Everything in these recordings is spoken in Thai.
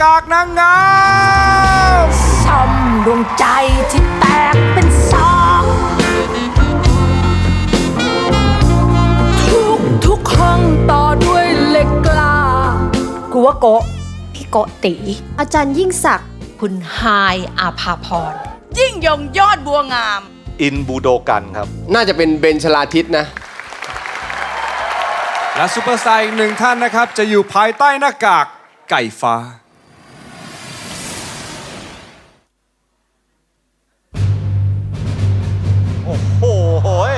ากากนางงามซ่อมดวงใจที่แตกเป็นสองทุกทุกห้องต่อด้วยเหล็กกล้ากูว่าโกะพี่โกะตี อาจารย์ยิ่งศักดิ์คุณไฮายอาภาพร ยิ่งยงยอดบัวงาม อินบูโดกันครับ น่าจะเป็นเบนชลาทิศนะ และซูเปอร์สตาร์อีกหนึ่งท่านนะครับ จะอยู่ภายใต้หน้ากากไก่ฟ้า โหย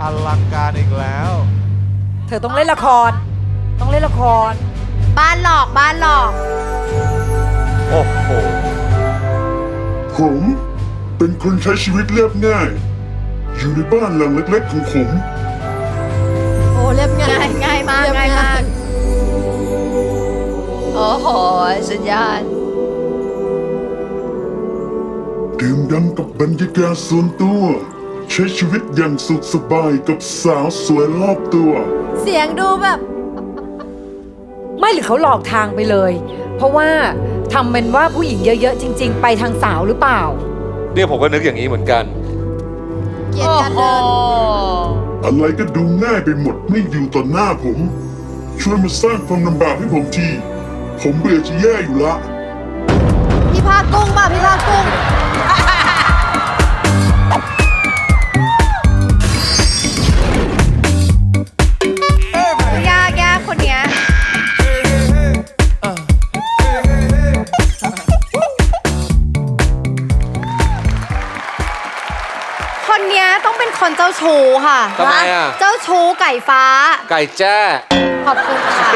อลังการอีกแล้ว เธอต้องเล่นละคร ต้องเล่นละคร บ้านหลอกบ้านหลอก โอ้โห ผมเป็นคนใช้ชีวิตเรียบง่าย อยู่ในบ้านหลังเล็กๆของผม โอ้เรียบง่ายง่ายมากง่ายมาก โอ้โหสุดยอดดื่มด่ำกับบรรยากาศส่วนตัว ใช้ชีวิตอย่างสุขสบายกับสาวสวยรอบตัว เสียงดูแบบ ไม่หรือเขาหลอกทางไปเลย เพราะว่าทำเป็นว่าผู้หญิงเยอะๆ จริง ๆ ไปทางสาวหรือเปล่า เนี่ยผมก็นึกอย่างนี้เหมือนกัน เกลียดการเดิน อะไรก็ดูง่ายไปหมดไม่อยู่ต่อหน้าผม ช่วยมาสร้างความลำบากให้ผมที ผมเบื่อจะแย่อยู่ละ พี่ภาคกุ้งป่ะพี่ภาคกุ้งย คนเจ้าชู้ค่ะทำไมอะ เจ้าชู้ไก่ฟ้า ไก่แจ้ ขอบคุณค่ะ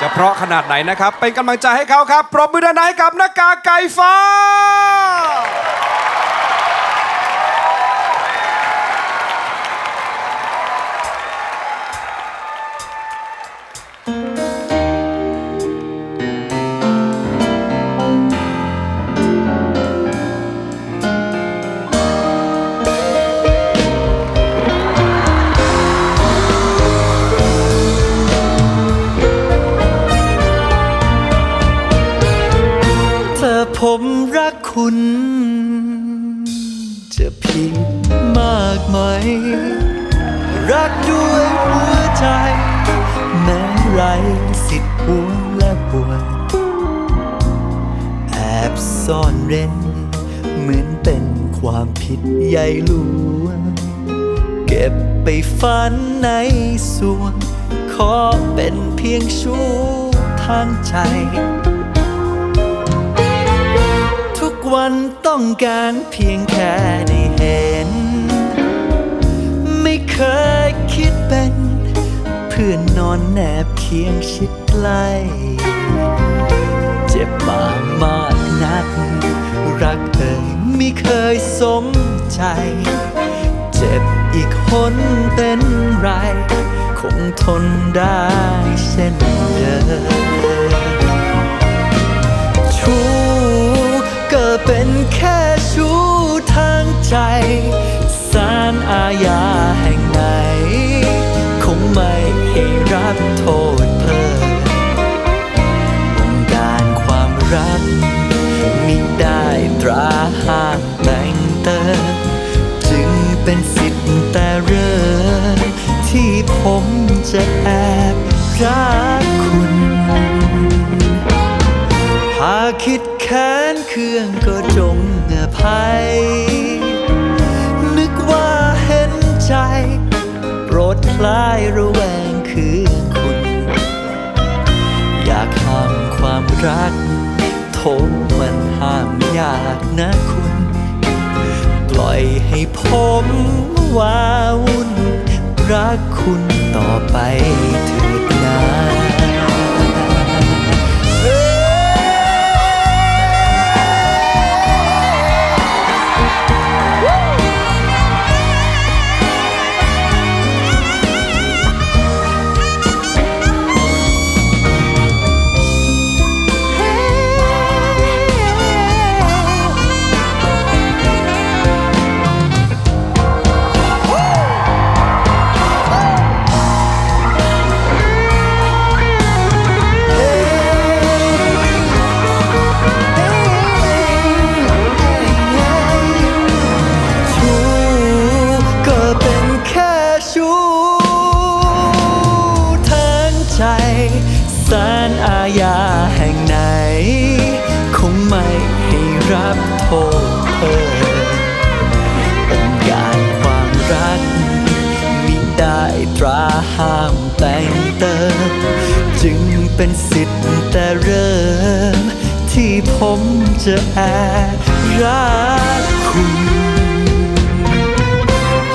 จะเพราะขนาดไหนนะครับ เป็นกำลังใจให้เขาครับ ปรบมือดังๆให้กับหน้ากากไก่ฟ้า ผมรักคุณ จะผิดมากไหม รักด้วยหัวใจ แม้ไรสิทธิ์หวงและปวดแอบซ่อนเร้น เหมือนเป็นความผิดใหญ่หลวงเก็บไปฝันในส่วน ขอเป็นเพียงชู้ทางใจ วันต้องการเพียงแค่ได้เห็น ไม่เคยคิดเป็น เพื่อนนอนแนบเคียงชิดใกล้เจ็บมามากนัก รักเอ่ยไม่เคยสมใจ เจ็บอีกคนเป็นไร คงทนได้เช่นเดิมชู เป็นแค่ชู้ทางใจสารอาญาแห่งไหน คงไม่ให้รับโทษเพิ่มองการความรักมิได้ตราห้ามแต่งเติมจึงเป็นสิทธิ์แต่เริ่มที่ผมจะแอบรัก ค้นเคือง ก็จงอภัย นึกว่าเห็นใจ โปรดคลายระแวงคือคุณ อยากห้ามความรัก โทมันห้ามยากนะคุณ ปล่อยให้ผมว้าวุ่น รักคุณต่อไปเถิดนา รักคุณ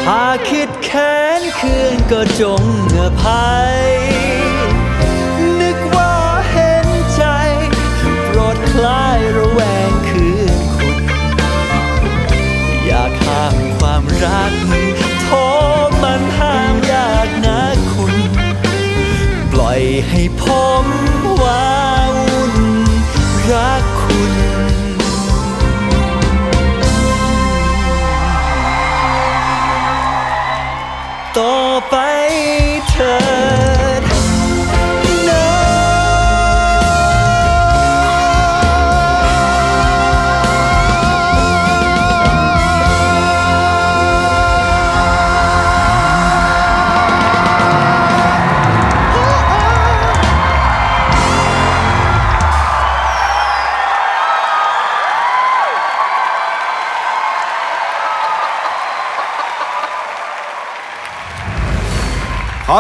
หากคิดแค้นคืนก็จงอภัย นึกว่าเห็นใจ โปรดคลายระแวงคืนคุณ อยากห้ามความรักโทมันห้ามยากนะคุณ ปล่อยให้ผมวาวุ่นรัก ต่อไป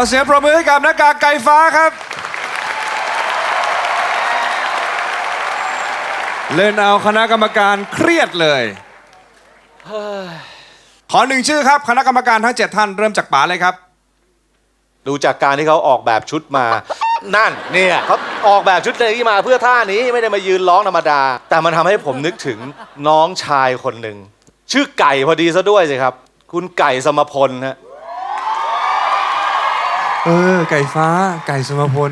เสียงปรบมือให้กับหน้ากากไก่ฟ้าครับ เล่นเอาคณะกรรมการเครียดเลย ขอหนึ่งชื่อครับ คณะกรรมการทั้ง 7 ท่านเริ่มจากป๋าเลยครับ ดูจากการที่เขาออกแบบชุดมา นั่นเนี่ยเขาออกแบบชุดนี้มาเพื่อท่านี้ไม่ได้มายืนร้องธรรมดา แต่มันทำให้ผมนึกถึงน้องชายคนหนึ่ง ชื่อไก่พอดีซะด้วยสิครับ คุณไก่สมพลฮะ เออ ไก่ฟ้า ไก่สมพล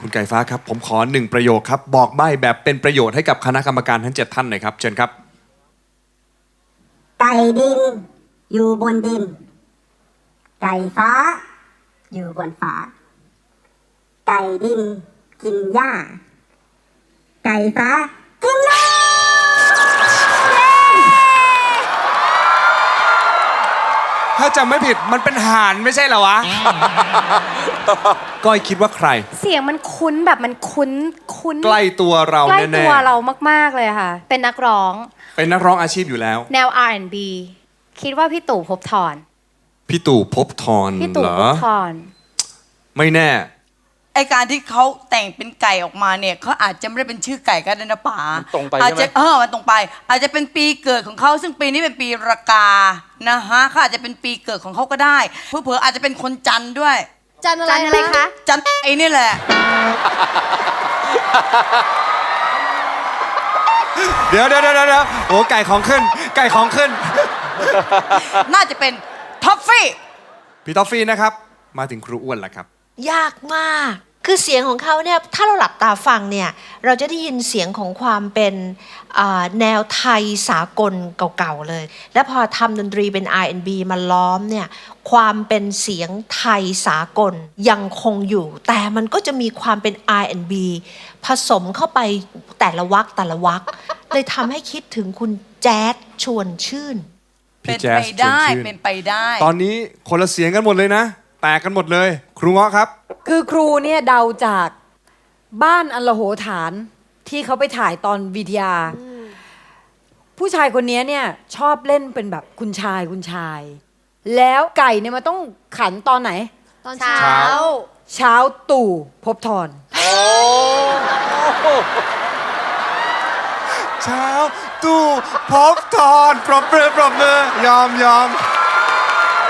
คุณไก่ฟ้าครับ ผมขอหนึ่งประโยคครับ บอกใบ้แบบเป็นประโยชน์ให้กับคณะกรรมการทั้ง7ท่านหน่อยครับ เชิญครับ ไก่ดิน อยู่บนดิน ไก่ฟ้า อยู่บนฟ้า ไก่ดิน กินหญ้า ไก่ฟ้า กินนก ถ้าจำไม่ผิดมันเป็นห่านไม่ใช่เหรอวะ ก้อยคิดว่าใคร เสียงมันคุ้นแบบมันคุ้นคุ้นใกล้ตัวเราใกล้แน่ตัวเรามากๆเลยค่ะ เป็นนักร้อง ๆเป็นนักร้องอาชีพอยู่แล้ว แนว R&B คิดว่าพี่ตู่ภพบทรพี่ตู่ภพบทรพี่ตู่เหรอ ภพบทรไม่แน่ ไอการที่เขาแต่งเป็นไก่ออกมาเนี่ยเขาอาจจะไม่ได้เป็นชื่อไก่ก็ได้นะป๋ามันตรงไปอาจใช่จะไหมเออมันตรงไป อาจจะเป็นปีเกิดของเขาซึ่งปีนี้เป็นปีรากานะฮะเขาอาจจะเป็นปีเกิดของเขาก็ได้เพื่อๆอาจจะเป็นคนจันทร์ด้วย จันอะไรอะไรคะ จันทร์ไอ้นี่แหละ เดี๋ยวเดี๋ยวเดี๋ยวเดี๋ยวโอ้ไก่ของขึ้น ไก่ของขึ้น น่าจะเป็นท็อฟฟี่ พี่ทอฟฟี่นะครับ มาถึงครูอ้วนแล้วครับ ยากมาก คือเสียงของเขาเนี่ยถ้าเราหลับตาฟังเนี่ยเราจะได้ยินเสียงของความเป็นอ่าแนวไทยสากลเก่าๆเลย แล้วพอทำดนตรีเป็น R&B มาล้อมเนี่ยความเป็นเสียงไทยสากลยังคงอยู่ แต่มันก็จะมีความเป็น R&B ผสมเข้าไปแต่ละวักแต่ละวักเลยทำให้คิดถึงคุณแจ๊ดชวนชื่น พี่เป็นแจ๊สไปได้ชวนชื่นเป็นไปได้ ตอนนี้คนละเสียงกันหมดเลยนะ แตกกันหมดเลยครูเงาะครับ คือครูเนี่ยเดาจากบ้านอันละโหฐานที่เขาไปถ่ายตอนวีทีอาผู้ชายคนนี้เนี่ยชอบเล่นเป็นแบบคุณชายคุณชาย แล้วไก่เนี่ยมันต้องขันตอนไหน ตอนเช้า เช้า เช้าตู่พบทรเช้าตู้พบทอนปรบมือปรบมือยอมยอม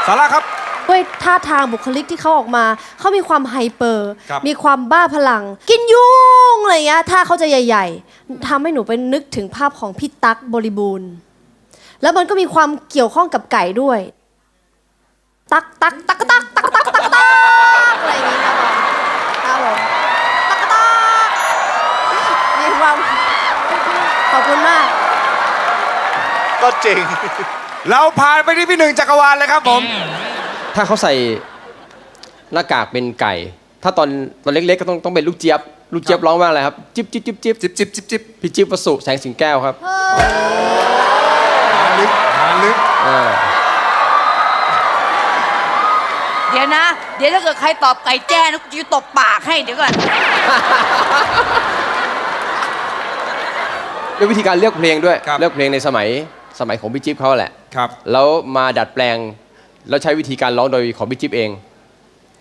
สาระครับ ด้วยท่าทางบุคลิกที่เขาออกมา เขามีความไฮเปอร์ ครับ มีความบ้าพลัง กินยุงอะไรเงี้ยท่าเขาจะใหญ่ ๆทำให้หนูไปนึกถึงภาพของพี่ตั๊กบริบูรณ์ แล้วมันก็มีความเกี่ยวข้องกับไก่ด้วย ตักตักตักตักตักตักตักตักอะไรอย่างงี้ครับผมครับผมตักตักมีความขอบคุณมาก ก็จริง เราผ่านไปที่พี่หนึ่งจักรวาลเลยครับผม ถ้าเขาใส่หน้ากากเป็นไก่ ถ้าตอนตอนเล็กๆก็ต้องต้องเป็นลูกเจี๊ยบ ลูกเจี๊ยบร้องว่าอะไรครับ จิ๊บจิ๊บจิ๊บจิ๊บจิบจิบจิบจิบพี่จิ๊บวสุแสงสิงแก้วครับมาลึกมาลึกอ่า เดี๋ยวนะ เดี๋ยวถ้าเกิดใครตอบไก่แจ้นะกูจะตบปากให้เดี๋ยวก่อน ด้วยวิธีการเลือกเพลงด้วย ครับ เลือกเพลงในสมัยสมัยของพี่จิ๊บเขาแหละ ครับ แล้วมาดัดแปลง แล้วใช้วิธีการร้องโดยของพี่จิ๊บเอง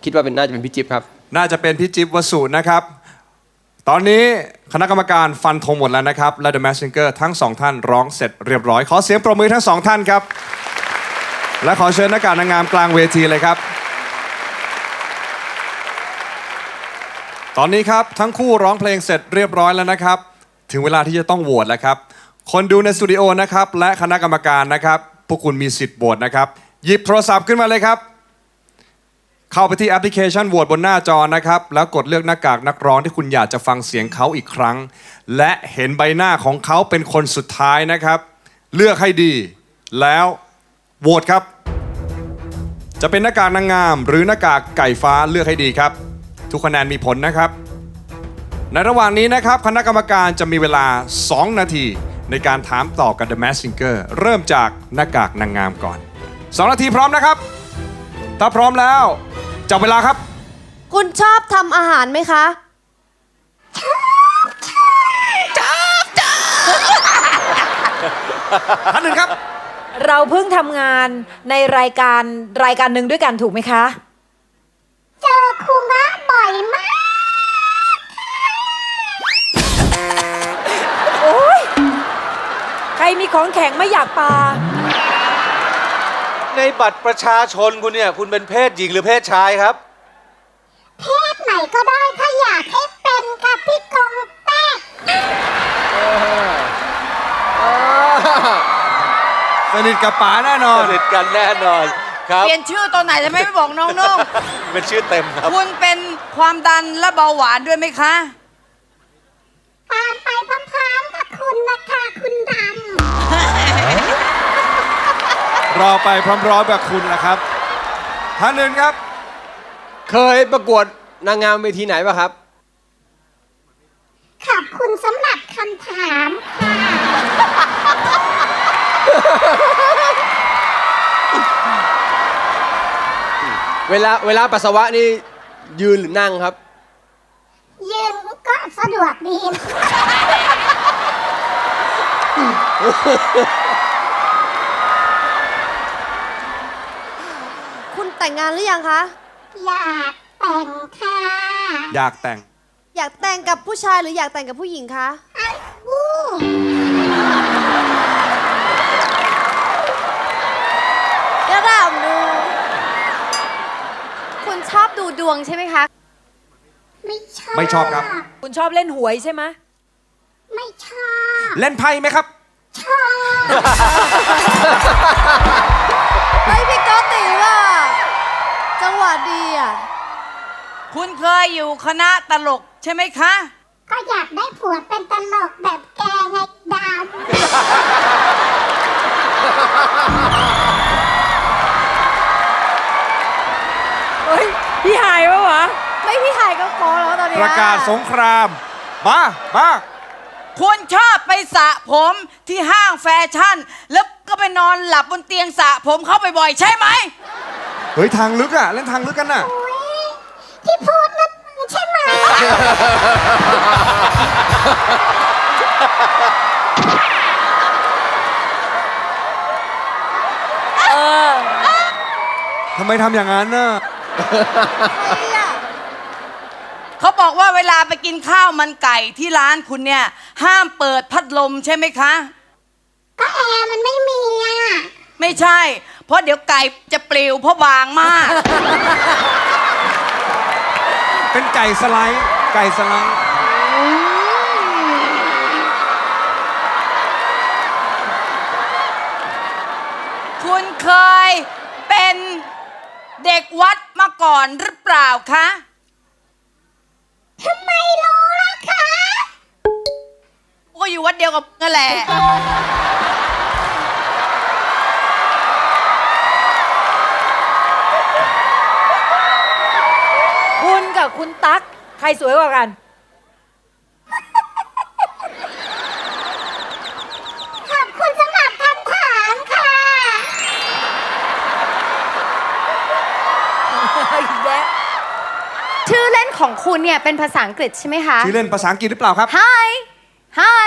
คิดว่าเป็นน่าจะเป็นพี่จิ๊บครับ น่าจะเป็นพี่จิ๊บวสุนะครับ ตอนนี้คณะกรรมการฟันธงหมดแล้วนะครับ และ The Mask Singer ทั้งสองท่านร้องเสร็จเรียบร้อย ขอเสียงปรบมือทั้งสองท่านครับ และขอเชิญนักการนางงามกลางเวทีเลยครับ ตอนนี้ครับทั้งคู่ร้องเพลงเสร็จเรียบร้อยแล้วนะครับ ถึงเวลาที่จะต้องโหวตแล้วครับ คนดูในสตูดิโอนะครับและคณะกรรมการนะครับพวกคุณมีสิทธิ์โหวตนะครับ หยิบโทรศัพท์ขึ้นมาเลยครับ เข้าไปที่แอปพลิเคชันโหวตบนหน้าจอนะครับ แล้วกดเลือกหน้ากากนักร้องที่คุณอยากจะฟังเสียงเขาอีกครั้ง และเห็นใบหน้าของเขาเป็นคนสุดท้ายนะครับ เลือกให้ดี แล้วโหวตครับ จะเป็นหน้ากากนางงาม หรือหน้ากากไก่ฟ้าเลือกให้ดีครับ ทุกคะแนนมีผลนะครับ ในระหว่างนี้นะครับคณะกรรมการจะมีเวลา 2 นาที ในการถามตอบกับ The Mask Singer เริ่มจากหน้ากากนางงามก่อน 2นาทีพร้อมนะครับ ถ้าพร้อมแล้วจับเวลาครับ คุณชอบทำอาหารไหมคะ ท่านหนึ่งครับ เราเพิ่งทำงานในรายการรายการหนึ่งด้วยกันถูกไหมคะ เจอครูงะบ่อยมาก โอ้ยใครมีของแข็งไม่อยากปา ในบัตรประชาชนคุณเนี่ย คุณเป็นเพศหญิงหรือเพศชายครับ เพศไหนก็ได้ถ้าอยากให้เป็นค่ะพี่กงแป๊กสนิทกับป๋าแน่นอนสนิทกันแน่นอนครับเปลี่ยนชื่อตอนไหนทำไมไม่บอกน้องนุ่งเป็นชื่อเต็มครับ คุณเป็นความดันและเบาหวานด้วยไหมคะ รอไปพร้อมๆแบบคุณนะครับท่านหนึ่งครับ เคยประกวดนางงามเวทีไหนปะครับำขอบคุณสำหรับคำถามค่ะ เวลาเวลาปัสสาวะนี่ยืนหรือนั่งครับ ยืนก็สะดวกดี คุณ แต่งงานหรือยังคะ อยากแต่งค่ะอยากแต่ง อยากแต่งกับผู้ชายหรืออยากแต่งกับผู้หญิงคะวู้กระดามดู คุณชอบดูดวงใช่ไหมคะ ไม่ชอบ ไม่ชอบครับ คุณชอบเล่นหวยใช่ไหมไม่ชอบ เล่นไพ่ไหมครับ ชอบ คุณเคยอยู่คณะตลกใช่ไหมคะ ก็อยากได้ผัวเป็นตลกแบบแกไงดาวเฮ้ยพี่หายวะวะไม่พี่หายก็พอแล้วตอนเนี้ยประกาศสงครามมามาคุณชอบไปสระผมที่ห้างแฟชั่น แล้วก็ไปนอนหลับบนเตียงสระผมเข้าไปบ่อยใช่ไหม เฮ้ยทางลึกอะเล่นทางลึกกันน่ะ ที่พูดนั่นใช่ไหมทำไมทำอย่างนั้นน่ะ เขาบอกว่าเวลาไปกินข้าวมันไก่ที่ร้านคุณเนี่ย ห้ามเปิดพัดลมใช่ไหมคะ ก็แอร์มันไม่มีอะไม่ใช่ เพราะเดี๋ยวไก่จะปลิวเพราะบางมาก เป็นไก่สไลด์ ไก่สไลด์ คุณเคยเป็นเด็กวัดมาก่อนหรือเปล่าคะ ทำไมรู้ล่ะคะ ก็อยู่วัดเดียวกับนั่นแหละ คุณกับคุณตั๊กใครสวยกว่ากัน ขอบคุณสำหรับคำถามค่ะ อีกแล้ว ชื่อเล่นของคุณเนี่ยเป็นภาษาอังกฤษใช่ไหมคะ ชื่อเล่นภาษาอังกฤษหรือเปล่าครับ Hi Hi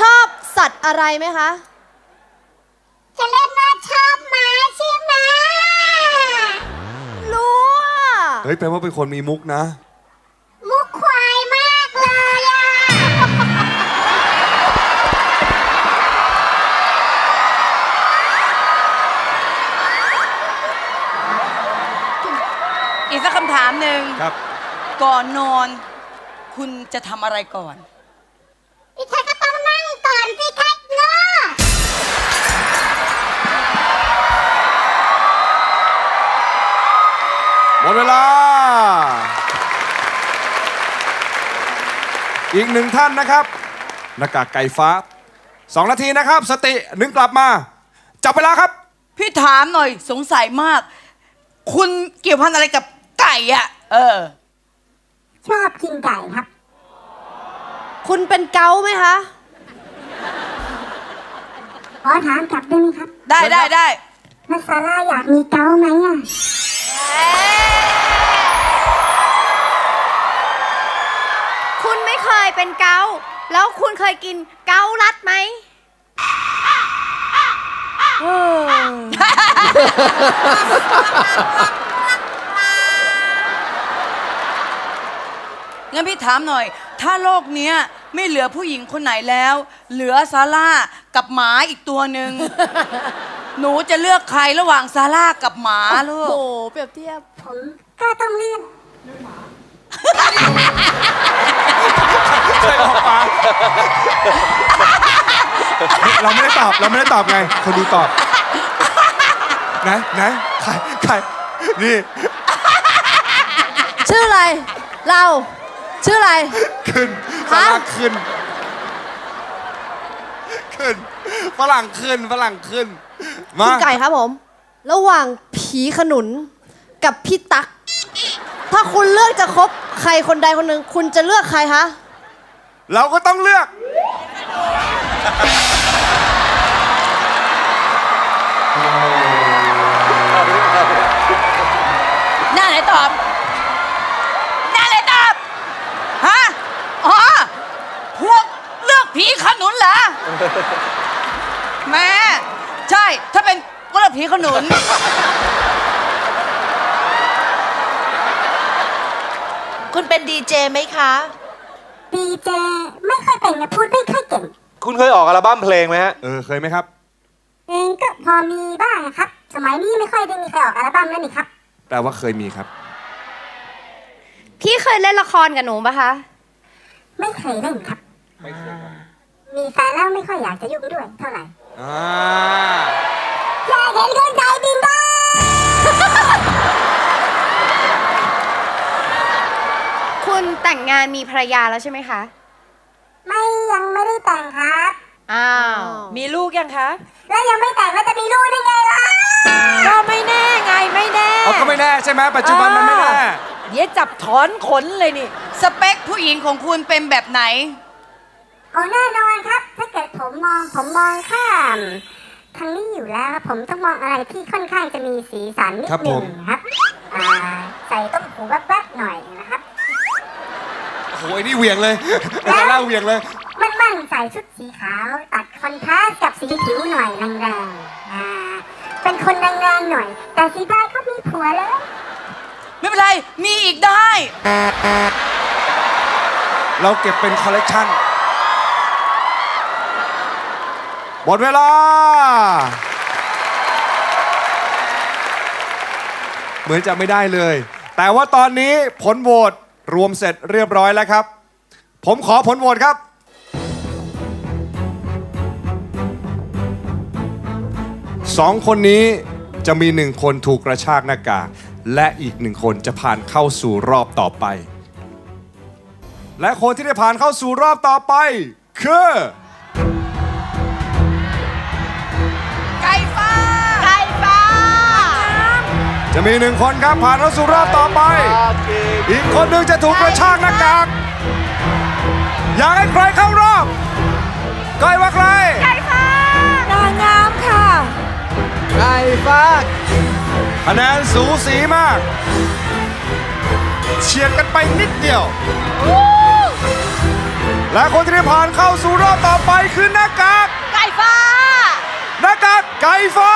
ชอบสัตว์อะไรไหมคะ จะเล่นว่าชอบหมาใช่ไหมรู้อะเฮ้ยแปลว่าเป็นคนมีมุกนะ มุกควายมากเลยอะอีกสักคำถามหนึ่งครับ ก่อนนอน คุณจะทำอะไรก่อน หมดเวลา อีกหนึ่งท่านนะครับหน้ากากไก่ฟ้าสองนาทีนะครับ สติหนึ่งกลับมา จับเวลาครับ พี่ถามหน่อยสงสัยมาก คุณเกี่ยวพันอะไรกับไก่อะเออ ชอบกินไก่ครับ คุณเป็นเกาต์ไหมคะ ขอถามกลับได้ไหมครับ ได้ได้ได้ นักซาร่าอยากมีเกาไหมอะ คุณไม่เคยเป็นเกา แล้วคุณเคยกินเกาลัดไหมงั้นพี่ถามหน่อย ถ้าโลกเนี้ยไม่เหลือผู้หญิงคนไหนแล้ว เหลือซาร่ากับหมาอีกตัวหนึ่ง หนูจะเลือกใครระหว่างซาร่ากับหมาลูโอ้กโหเปรียบเทียบ ผมก็ต้องเลือกเราไม่ได้ตอบเราไม่ได้ตอบไง คนดูตอบไหนไหนใครใครนี่ชื่ออะไร เรา ชื่ออะไร ขึ้นฝฮะ รั่งขึ้น ขึ้นฝรั่งขึ้นฝรั่งขึ้น มาคุณไก่ครับผม ระหว่างผีขนุนกับพี่ตั๊กถ้าคุณเลือกจะคบใครคนใดคนหนึ่งคุณจะเลือกใครคะเราก็ต้องเลือก หน้าไหนตอบ หน้าไหนตอบ ฮะ อ๋อ พวกเลือกผีขนุนเหรอ แม่ ใช่ ถ้าเป็นก็เลือกผีขนุน คุณเป็นดีเจไหมคะ ดีเจไม่ค่อยเป็นนะพูดไม่ค่อยเก่งคุณเคยออกอัลบั้มเพลงไหมฮะ เออเคยไหมครับ เองก็พอมีบ้างครับ สมัยนี้ไม่ค่อยได้มีใครออกอัลบั้มแล้วนี่ครับ แปลว่าเคยมีครับ พี่เคยเล่นละครกับหนูปะคะ ไม่เคยเล่นครับ มีแฟนแล้วไม่ค่อยอยากจะยุ่งด้วยเท่าไหร่ อ่าอยากเห็นคนใจบินได้คุณแต่งงานมีภรรยาแล้วใช่ไหมคะ ไม่ยังไม่ได้แต่งครับ อ้าว มีลูกยังคะ แล้วยังไม่แต่งแล้วจะมีลูกได้ไงล่ะก็ไม่แน่ไงไม่แน่ เอาก็ไม่แน่ใช่ไหมปัจจุบันมันไม่แน่เดี๋ยวจับถอนขนเลยนี่ สเปคผู้หญิงของคุณเป็นแบบไหน โอ้แน่นอนครับถ้าเกิด ผมมองผมมองข้ามทางนี้อยู่แล้วครับผมต้องมองอะไรที่ค่อนข้างจะมีสีสันนิดครับหนึ่ผงมครับอ่าใส่ต้มหูแวบๆหน่อยนะครับโอ้ยนี่เหวี่ยงเลยไอ้ซาร่าเหวี่ยงเลยมันมันๆใส่ชุดสีขาวตัดคอนทราสต์กับสีผิวหน่อยแรงๆอ่าเป็นคนแรงๆหน่อย แต่สีได้เขามีผัวแล้วไม่เป็นไร มีอีกได้ เราเก็บเป็นคอลเลกชัน หมดเวลา เหมือนจะไม่ได้เลย แต่ว่าตอนนี้ผลโหวตรวมเสร็จเรียบร้อยแล้วครับ ผมขอผลโหวตครับ สองคนนี้จะมีหนึ่งคนถูกกระชากหน้ากากและอีกหนึ่งคนจะผ่านเข้าสู่รอบต่อไป และคนที่ได้ผ่านเข้าสู่รอบต่อไป คือ จะมีหนึ่งคนครับผ่านเข้าสู่รอบต่อไป อีกคนหนึ่งจะถูกกระชากหน้ากากอยากให้ใครเข้ารอบก้อยว่าใครนางงามค่ะไก่ฟ้าคะแนนสูสีมาก เฉียดกันไปนิดเดียว และคนที่ได้ผ่านเข้าสู่รอบต่อไปคือหน้ากากไก่ฟ้าหน้ากากไก่ฟ้า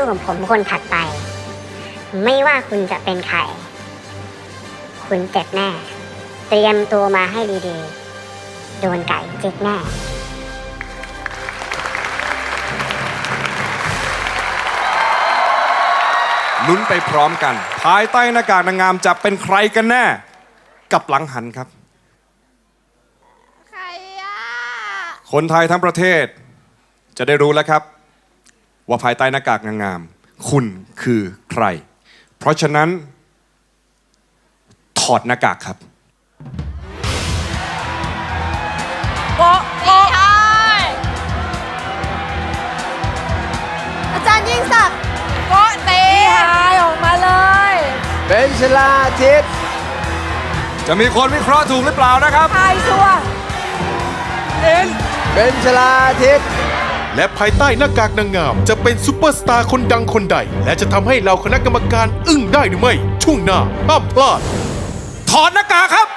สู้ของผมคนถัดไป ไม่ว่าคุณจะเป็นใคร คุณเจ็บแน่ เตรียมตัวมาให้ดีๆ โดนไก่จิกแน่ลุ้นไปพร้อมกัน ภายใต้หน้ากากนางงามจะเป็นใครกันแน่ กับหลังหันครับ ใครอะคนไทยทั้งประเทศ จะได้รู้แล้วครับ ว่าภายใต้หน้ากากนางงามคุณคือใคร เพราะฉะนั้น ถอดหน้ากากครับโกะโกะอาจารย์ยิ่งศักดิ์โกะเตะพี่ฮายออกมาเลยเป็นชลาทิศจะมีคนวิเคราะห์ถูกหรือเปล่านะครับฮายชัวร์เป็นชลาทิศ และภายใต้หน้ากากนางงาม จะเป็นซูเปอร์สตาร์คนดังคนใด และจะทำให้เราคณะกรรมการอึ้งได้หรือไม่ ช่วงหน้าห้ามพลาด ถอดหน้ากากครับ